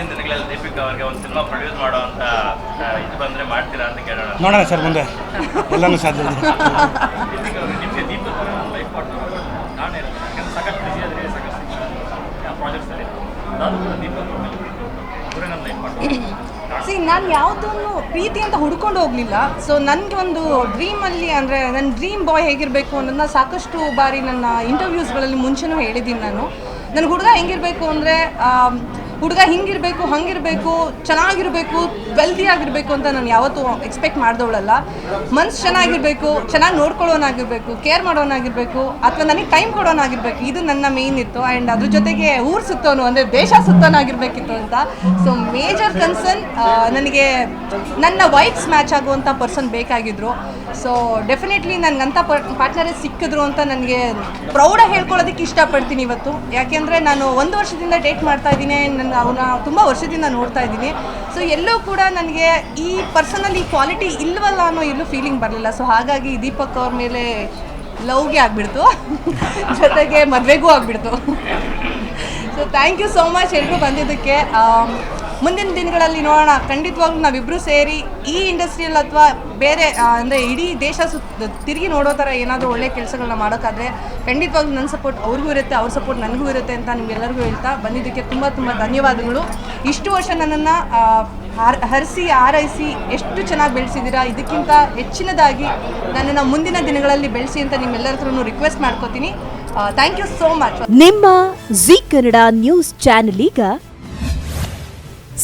ಮುಂದಿನ ದಿನಗಳಲ್ಲಿ ದೀಪಿಕ್ ಅವರಿಗೆ ಒಂದು ಸಿನಿಮಾ ಪ್ರೊಡ್ಯೂಸ್ ಮಾಡೋ ಅಂತ ಇದು ಬಂದ್ರೆ ಮಾಡ್ತೀರಾ ಅಂತ ಕೇಳೋಣ. ನೋಡೋಣ ಸರ್ ಮುಂದೆ. ಎಲ್ಲಾನು ಸಾಧ್ಯ ಇದೆ. ದೀಪಿಕಾ ಅವರು ನಿಮಗೆ ದೀಪಕ್ ಅವರ ಲೈಫ್ ಪಾರ್ಟ್ನರ್ ನಾನೇ ಯಾಕಂದ್ರೆ ಸಾಕಷ್ಟು ಬಿಸಿ ಆದರೆ ಸಾಕಷ್ಟು ಪ್ರಾಜೆಕ್ಟ್ಸಲ್ಲಿ ನಾನು ಕೂಡ ದೀಪಕ್ ಅವ್ರ ಮೇಲೆ ಅವರೇ ನನ್ನ ಲೈಫ್ ಪಾರ್ಟ್ನರ್ ಸಿ ನಾನು ಯಾವುದನ್ನು ಪ್ರೀತಿ ಅಂತ ಹುಡ್ಕೊಂಡು ಹೋಗಲಿಲ್ಲ. ಸೊ ನನಗೆ ಒಂದು ಡ್ರೀಮಲ್ಲಿ ಅಂದರೆ ನನ್ನ ಡ್ರೀಮ್ ಬಾಯ್ ಹೇಗಿರಬೇಕು ಅನ್ನೋದನ್ನ ಸಾಕಷ್ಟು ಬಾರಿ ನನ್ನ ಇಂಟರ್ವ್ಯೂಸ್ಗಳಲ್ಲಿ ಮುಂಚೆನೂ ಹೇಳಿದ್ದೀನಿ ನಾನು. ನನ್ನ ಹುಡುಗ ಹೆಂಗಿರಬೇಕು ಅಂದರೆ ಹುಡುಗ ಹಿಂಗಿರಬೇಕು, ಹಂಗಿರಬೇಕು, ಚೆನ್ನಾಗಿರಬೇಕು ವೆಲ್ದಿ ಆಗಿರಬೇಕು ಅಂತ ನಾನು ಯಾವತ್ತೂ ಎಕ್ಸ್ಪೆಕ್ಟ್ ಮಾಡಿದವಳಲ್ಲ. ಮನ್ಸು ಚೆನ್ನಾಗಿರಬೇಕು, ಚೆನ್ನಾಗಿ ನೋಡ್ಕೊಳ್ಳೋನಾಗಿರ್ಬೇಕು ಕೇರ್ ಮಾಡೋನಾಗಿರಬೇಕು, ಅಥವಾ ನನಗೆ ಟೈಮ್ ಕೊಡೋನಾಗಿರ್ಬೇಕು. ಇದು ನನ್ನ ಮೇನ್ ಇತ್ತು ಆ್ಯಂಡ್ ಅದ್ರ ಜೊತೆಗೆ ಊರು ಸುತ್ತೋನು ಅಂದರೆ ದೇಶ ಸುತ್ತೋನಾಗಿರ್ಬೇಕಿತ್ತು ಅಂತ. ಸೊ ಮೇಜರ್ ಕನ್ಸರ್ನ್ ನನಗೆ ನನ್ನ ವೈಫ್ಸ್ ಮ್ಯಾಚ್ ಆಗುವಂಥ ಪರ್ಸನ್ ಬೇಕಾಗಿದ್ರು. ಸೊ ಡೆಫಿನೆಟ್ಲಿ ನನಗಂಥ ಪಾರ್ಟ್ನರೇ ಸಿಕ್ಕಿದ್ರು ಅಂತ ನನಗೆ ಪ್ರೌಢ ಹೇಳ್ಕೊಳ್ಳೋದಕ್ಕೆ ಇಷ್ಟಪಡ್ತೀನಿ ಇವತ್ತು. ಯಾಕೆಂದರೆ ನಾನು ಒಂದು ವರ್ಷದಿಂದ ಡೇಟ್ ಮಾಡ್ತಾ ಇದ್ದೀನಿ ನನ್ನ ಅವನ ತುಂಬ ವರ್ಷದಿಂದ ನೋಡ್ತಾ ಇದ್ದೀನಿ. ಸೊ ಎಲ್ಲೂ ಕೂಡ ನನಗೆ ಈ ಪರ್ಸನಲ್ಲಿ ಕ್ವಾಲಿಟಿ ಇಲ್ವಲ್ಲ ಅನ್ನೋ ಎಲ್ಲೂ ಫೀಲಿಂಗ್ ಬರಲಿಲ್ಲ. ಸೊ ಹಾಗಾಗಿ ದೀಪಕ್ ಅವ್ರ ಮೇಲೆ ಲವ್ಗೆ ಆಗಿಬಿಡ್ತು. ಜೊತೆಗೆ ಮದುವೆಗೂ ಆಗಿಬಿಡ್ತು. So thank you so much ಎಲ್ಲರೂ ಬಂದಿದ್ದಕ್ಕೆ. ಆಮ್, ಮುಂದಿನ ದಿನಗಳಲ್ಲಿ ನೋಡೋಣ. ಖಂಡಿತವಾಗ್ಲೂ ನಾವಿಬ್ಬರು ಸೇರಿ ಈ ಇಂಡಸ್ಟ್ರಿಯಲ್ಲಿ ಅಥವಾ ಬೇರೆ ಅಂದರೆ ಇಡೀ ದೇಶ ಸುತ್ತ ತಿರುಗಿ ನೋಡೋ ಥರ ಏನಾದರೂ ಒಳ್ಳೆ ಕೆಲಸಗಳನ್ನ ಮಾಡೋಕ್ಕಾದ್ರೆ ಖಂಡಿತವಾಗ್ಲೂ ನನ್ನ ಸಪೋರ್ಟ್ ಅವ್ರಿಗೂ ಇರುತ್ತೆ, ಅವ್ರ ಸಪೋರ್ಟ್ ನನಗೂ ಇರುತ್ತೆ ಅಂತ ನಿಮ್ಗೆಲ್ಲರಿಗೂ ಹೇಳ್ತಾ ಬಂದಿದ್ದಕ್ಕೆ ತುಂಬ ತುಂಬ ಧನ್ಯವಾದಗಳು. ಇಷ್ಟು ವರ್ಷ ನನ್ನನ್ನು ಹರಿಸಿ ಆರೈಸಿ ಎಷ್ಟು ಚೆನ್ನಾಗಿ ಬೆಳೆಸಿದ್ದೀರಾ, ಇದಕ್ಕಿಂತ ಹೆಚ್ಚಿನದಾಗಿ ನನ್ನನ್ನು ಮುಂದಿನ ದಿನಗಳಲ್ಲಿ ಬೆಳೆಸಿ ಅಂತ ನಿಮ್ಮೆಲ್ಲರ ಹತ್ರನೂ ರಿಕ್ವೆಸ್ಟ್ ಮಾಡ್ಕೋತೀನಿ. ಥ್ಯಾಂಕ್ ಯು ಸೋ ಮಚ್ ನಿಮ್ಮ ಜಿ ಕನ್ನಡ ನ್ಯೂಸ್ ಚಾನೆಲ್ ಈಗ